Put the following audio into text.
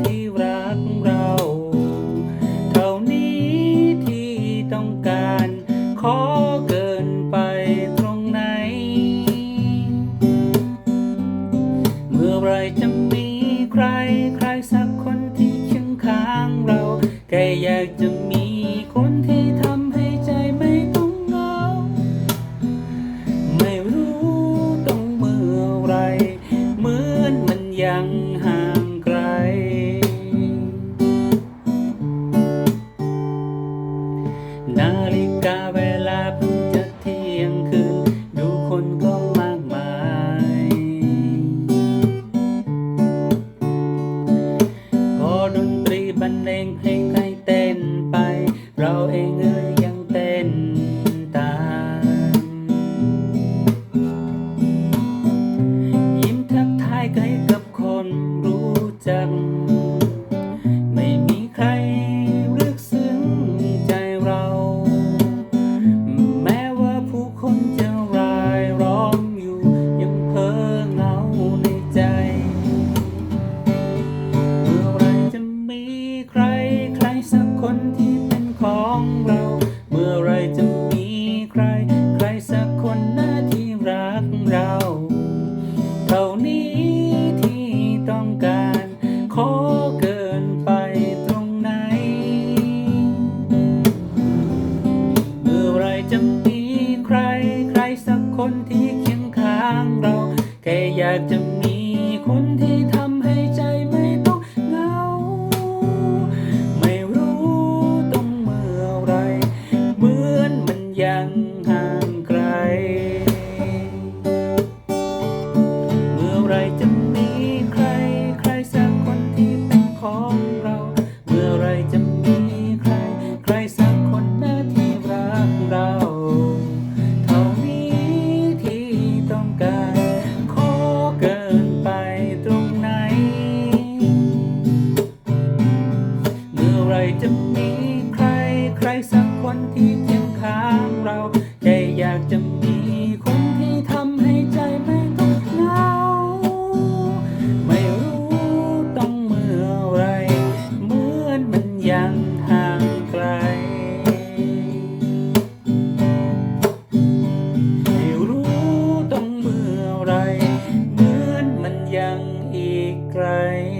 ನೀವ್ರ เรา เท่านี้ที่ต้องการขอเกินไปตรงไหน เมื่อไรจะมีใครใครสักคนที่เคียงข้างเรา แค่อยากจะ ไร